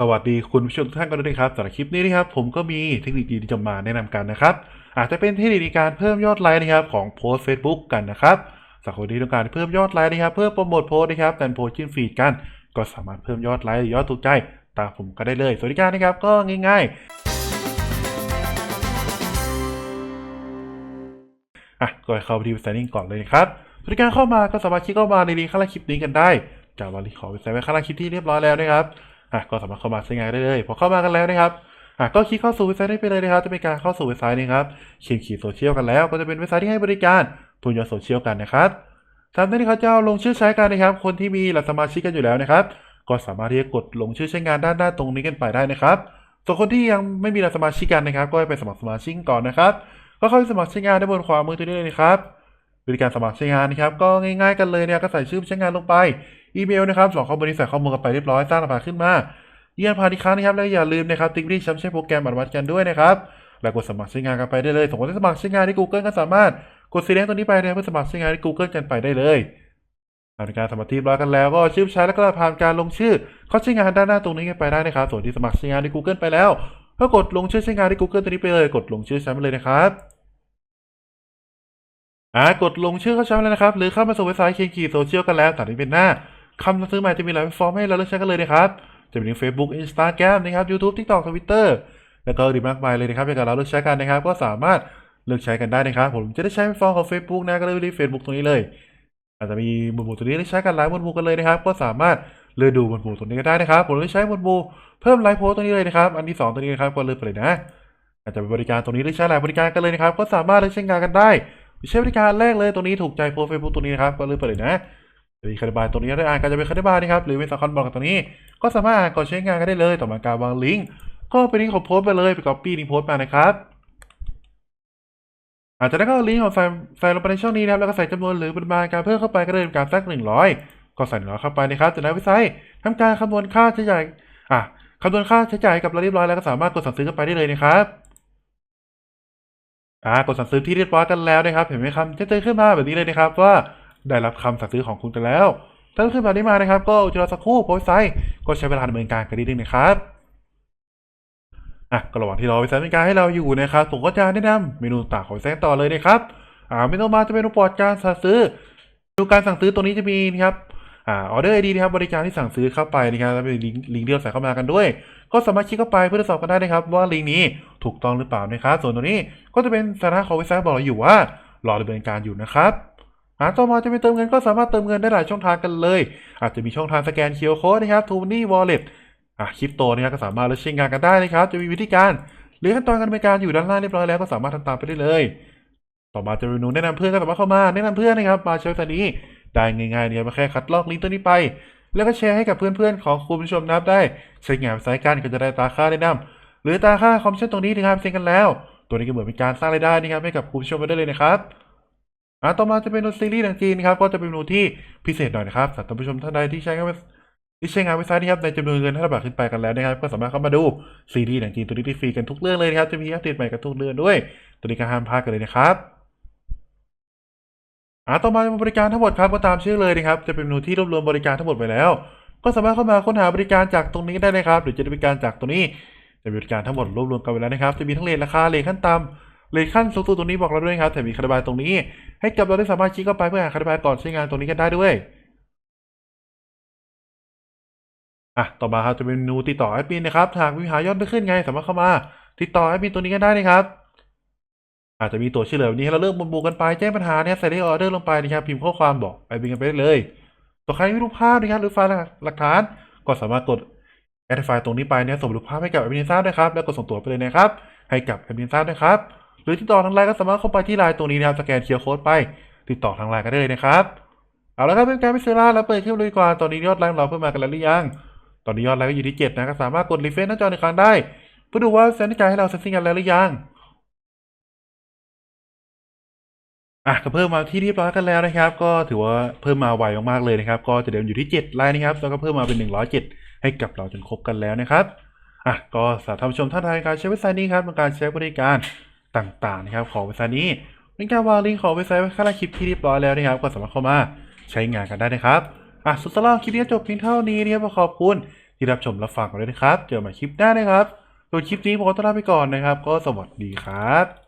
สวัสดีคุณผู้ชมทุกท่านกันด้วยนะครับสำหรับคลิปนี้นะครับผมก็มีเทคนิคดีๆที่จะมาแนะนำกันนะครับ อาจจะเป็นเทคนิคในการเพิ่มยอดไลค์นะครับของโพสต์ Facebook กันนะครับสำหรับคนที่ต้องการเพิ่มยอดไลค์นะครับเพื่อโปรโมทโพสต์นะครับการโพสต์จิ้นฟีดกัน ก็สามารถเพิ่มยอดไลค์หรือยอดถูกใจตามผมก็ได้เลยสวัสดีการนะครับก็ง่าย ๆอะก็เข้าไปที่เว็บไซต์นี้ก่อนเลยนะครับสวัสดีการเข้ามาก็สามารถคลิกเข้ามาในลิงก์ข้างล่างคลิปนี้กันได้จากเราลิงก์ของเว็บไซต์ไว้ข้างล่างคลิปที่เรียบร้อยแล้วนะครับ อะก็สามารถเข้ามาใช้งานได้เลยพอเข้ามากันแล้วนะครับอะก็คลิกเข้าสู่เว็บไซต์ได้ไปเลยนะครับ จะเป็นการเข้าสู่เว็บไซต์นี้ครับเขียนขีดโซเชียลกันแล้ว ก็จะเป็นเว็บไซต์ที่ให้บริการทุนยอดโซเชียลกันนะครับตามที่เขาจะเอาลงชื่อใช้กันนะครับ คนที่มีหลักสมาชิกกันอยู่แล้วนะครับ ก็สามารถที่จะกดลงชื่อใช้งานด้านหน้าตรงนี้กันไปได้นะครับส่วนคนที่ยังไม่มีหลักสมาชิกกันนะครับ ก็ให้ไปสมัครสมาชิกก่อนนะครับ ก็เข้าไปสมัครใช้งานได้บนขวามือตัวนี้เลยนะครับ บริการสมัครใช้งานนะครับก็ง่ายๆกันเลยเนี่ยก็ใส่ชื่อใช้งานลงไปอีเมลนะครับสองข้อมูลที่ใส่ข้อมูลกันไปเรียบร้อยสร้างรหัสขึ้นมายืนยันผ่านอีกครั้งนะครับและอย่าลืมนะครับติ๊กที่ช้ำใช้โปรแกรมอนุมัติกันด้วยนะครับแล้วกดสมัครใช้งานกันไปได้เลยสมมติที่สมัครใช้งานที่ Google ก็สามารถกดสีแดงตัวนี้ไปนะเพื่อสมัครใช้งานที่ Google กันไปได้เลยผ่านการสมัครที่เรียบร้อยกันแล้วก็ชื่อใช้แล้วก็ผ่านการลงชื่อ เข้าใช้งานด้านหน้าตรงนี้กันไปได้นะครับส่วนที่สมัครใช้งานที่ Google ไปแล้วก็กดลงชื่อใช้งานที่ Google ตัวนี้ไปเลย กดลงชื่อใช้ไปเลยนะครับ อ่ากดลงชื่อเข้าใช้ไปเลยนะครับ หรือเข้ามาสู่เว็บไซต์เคียงขีโซเชียลกันแล้วตัดนี้เป็นหน้าคำสั่งซื้อใหม่จะมีหลายแพลตฟอร์มให้เราเลือกใช้กันเลยนะครับ จะมีทั้ง Facebook Instagram นะครับ YouTube TikTok Twitter แล้วก็อื่นมากมายเลยนะครับอยากให้เราเลือกใช้กันนะครับ ก็สามารถเลือกใช้กันได้นะครับ ผมจะได้ใช้แพลตฟอร์มของ Facebook นะก็เลยรีเฟซบุ๊กตรงนี้เลย อาจจะมีหมวดหมู่ตัวนี้ได้ใช้กันหลายหมวดหมู่กันเลยนะครับ ก็สามารถเลือกดูหมวดหมู่ตัวนี้ก็ได้นะครับ ผมได้ใช้หมวดหมู่เพิ่มไลฟ์โพสตรงนี้เลยนะครับ อันที่สองตัวนี้นะครับก็เลือกไปเลยนะ อาจจะเป็นบริการตรงนี้ได้ใช้หลายบริการกันเลยนะครับ ก็สามารถเลือกใช้งานกันได้ ใช้บริการแรกเลยตรงนี้ถูกใจโพสเฟซบุ๊กตรงนี้นะครับก็เลือกไปเลยนะจะมีคาร์บายตรงนี้ได้อ่านก็จะเป็นคาร์บายนะครับหรือเป็นสคอนบอลกับตรงนี้ ก็สามารถอ่านก่อนใช้งานกันได้เลย ต่อมาการวางลิงก์ก็เป็นลิงก์ของโพสต์ไปเลยไปก๊อปปี้ลิงก์โพสต์มานะครับอาจจะได้ก็ลิงก์ของใส่ใส่ลงไปในช่องนี้นะครับแล้วก็ใส่จำนวนหรือปริมาณการเพิ่มเข้าไปก็ได้เป็นการสักหนึ่งร้อยก็ใส่หนึ่งร้อยเข้าไปนะครับจากนั้นเว็บไซต์ทำการคำนวณค่าใช้จ่ายอะคำนวณค่าใช้จ่ายกับเราเรียบร้อยแล้วก็สามารถกดสั่งซื้อกันไปได้เลยนะครับ อ่ากดสั่งซื้อที่เรียบร้อยกันแล้วนะครับ เห็นไหมครับจะเจอขึ้นมาแบบนี้เลยนะครับ ว่าได้รับคำสั่งซื้อของคุณกันแล้วถ้าขึ้นแบบนี้มานะครับ ก็จะรอสักครู่โพสไซต์ก็ใช้เวลาดำเนินการกันนิดนึงนะครับอะก็ระหว่างที่รอเว็บไซต์ดำเนินการให้เราอยู่นะครับผมก็จะแนะนำเมนูต่างของเว็บไซต์ต่อเลยนะครับอ่าเมนูมาจะเป็นอุปกรณ์การสั่งซื้อเมนูการสั่งซื้อตรงนี้จะมีนะครับอ่าออเดอร์ไอดีนะครับบริการที่สั่งซื้อเข้าไปนะครับแล้วเป็นลิงก์ลิงก์เดียวใส่เข้ามากันด้วย ก็สามารถคลิกเข้าไปเพื่อทดสอบกันได้นะครับว่าลิงก์นี้ถูกต้องหรือเปล่านะครับ ส่วนตัวนี้ก็จะเป็นสานะของเว็บไซต์บอกเราอยู่ว่ารอดำเนินการอยู่นะครับหาต่อมาจะเป็นเติมเงินก็สามารถเติมเงินได้หลายช่องทางกันเลย อาจจะมีช่องทางสแกนเคียร์โค้ดนะครับทูนี่วอลเล็ตอะคริปโตนะครับก็สามารถเลือกใช้งานกันได้นะครับ จะมีวิธีการ หรือขั้นตอนการดำเนินการอยู่ด้านล่างเรียบร้อยแล้วก็สามารถทำตามไปได้เลย ต่อมาจะเมนูแนะนำเพื่อนก็สามารถเข้ามาแนะนำเพื่อนนะครับมาใช้เว็บไซต์นี้ได้ง่ายๆเนี่ยมาแค่คัดลอกลิงก์ตัวนี้ไป แล้วก็แชร์ให้กับเพื่อนๆของคุณผู้ชมนับได้ใช้งานเว็บไซต์กันก็จะได้ตาค่าแนะนำหรือตาค่าคอมมิชชั่นตรงนี้นะครับเซ็นกันแล้ว ตัวนี้ก็เหมือนเป็นการสร้างรายได้นะครับให้กับคุณผู้ชมไปได้เลยนะครับอ่าต่อมาจะเป็นเมนูซีรีส์หนังจีนครับก็จะเป็นเมนูที่พิเศษหน่อยนะครับสำหรับท่านผู้ชมท่านใดที่ใช้งานเว็บที่ใช้งานเว็บไซต์นี้ครับในจำนวนเงิน5บาทขึ้นไปกันแล้วนะครับ ก็สามารถเข้ามาดูซีรีส์หนังจีนตัวนี้ได้ฟรีกันทุกเรื่องเลยนะครับจะมีอัปเดตใหม่กันทุกเรื่องด้วย ตัวนี้ก็ห้ามพลาดกันเลยนะครับ อ่าต่อมาเป็นบริการทั้งหมดครับก็ตามชื่อเลยนะครับจะเป็นเมนูที่รวบรวมบริการทั้งหมดไว้แล้ว ก็สามารถเข้ามาค้นหาบริการจากตรงนี้ได้นะครับ หรือจะบริการจากตรงนี้จะมีบริการทั้งหมดรวบรวมกันไว้แล้วนะครับ จะมีทั้งเลทราคาเลทขั้นต่ำเลทขั้นสูงสุดตรงนี้บอกเราด้วยครับแต่มีคาร์บายตรงนี้ ให้กับเราได้สามารถคลิกเข้าไปเพื่อหาคาร์บายก่อนใช้งานตรงนี้กันได้ด้วยอะต่อมาครับจะเป็นเมนูติดต่อแอดมินนะครับหากมีหายอดไม่ขึ้นไง สามารถเข้ามา ติดต่อแอดมินตัวนี้กันได้นะครับ อาจจะมีตัวช่วยเหลือแบบนี้ให้เราเลือกบนบูกันไปแจ้งปัญหาเนี่ยใส่เลขออเดอร์ลงไปนะครับพิมพ์ข้อความบอกแอดมินกันไปได้เลยต่อใครมีรูปภาพนะครับหรือไฟล์หลักฐานก็สามารถกดแอดไฟล์ตรงนี้ไปเนี่ยส่งรูปภาพให้กับแอดมินทราบนะครับแล้วกดส่งตัวไปเลยนะครับให้กับแอดมินทราบนะครับหรือติดต่อทางไลน์ก็สามารถเข้าไปที่ไลน์ตรงนี้นะครับสแกนเคียร์โค้ดไป ติดต่อทางไลน์ก็ได้เลยนะครับเอาละครับเป็นการไม่เสียเวลาแล้วเปิดคลิปเลยดีกว่าตอนนี้ยอดไลค์เราเพิ่มมากันแล้วหรือยังตอนนี้ยอดไลค์ก็อยู่ที่7นะก็สามารถกดรีเฟรชหน้าจอในครั้งได้เพื่อดูว่าเซนต์การให้เราเซตติ้งกันแล้วหรือยัง อะก็เพิ่มมาที่เรียบร้อยกันแล้วนะครับ ก็ถือว่าเพิ่มมาไวมากๆเลยนะครับ ก็จะเดิมอยู่ที่7ไลน์นะครับแล้วก็เพิ่มมาเป็น 107 ให้กับเราจนครบกันแล้วนะครับอะก็สำหรับท่านผู้ชมท่านใดการใช้เว็บไซต์นี้ครับในการใช้บริการต่างๆนะครับของเว็บไซต์นี้เป็นการวางลิงก์ของเว็บไซต์ไว้ข้างล่างคลิปที่เรียบร้อยแล้วนะครับ ก็สามารถเข้ามาใช้งานกันได้นะครับอะสุดท้ายคลิปนี้จบเพียงเท่านี้นะครับขอบคุณที่รับชมรับฟังกันด้วยนะครับ เจอกันใหม่คลิปหน้านะครับส่วนคลิปนี้ผมก็ต้องลาไปก่อนนะครับ ก็สวัสดีครับ